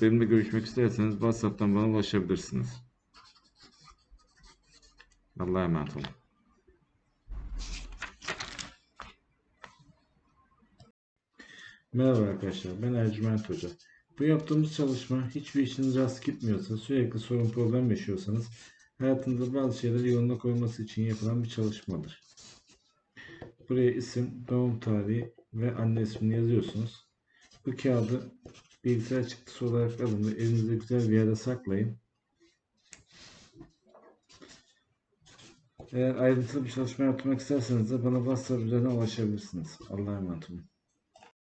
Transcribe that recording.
benimle görüşmek isterseniz WhatsApp'tan bana ulaşabilirsiniz. Allah'a emanet olun. Merhaba arkadaşlar, ben Ercüment Hoca. Bu yaptığımız çalışma hiçbir işiniz rast gitmiyorsa, sürekli sorun problem yaşıyorsanız hayatınızda bazı şeyleri yoluna koyması için yapılan bir çalışmadır. Buraya isim, doğum tarihi ve anne ismini yazıyorsunuz. Bu kağıdı bilgisayar çıktısı olarak alın ve elinizde güzel bir yere saklayın. Eğer ayrıntılı bir çalışma yapmak isterseniz de bana WhatsApp üzerinden ulaşabilirsiniz. Allah'a emanet olun.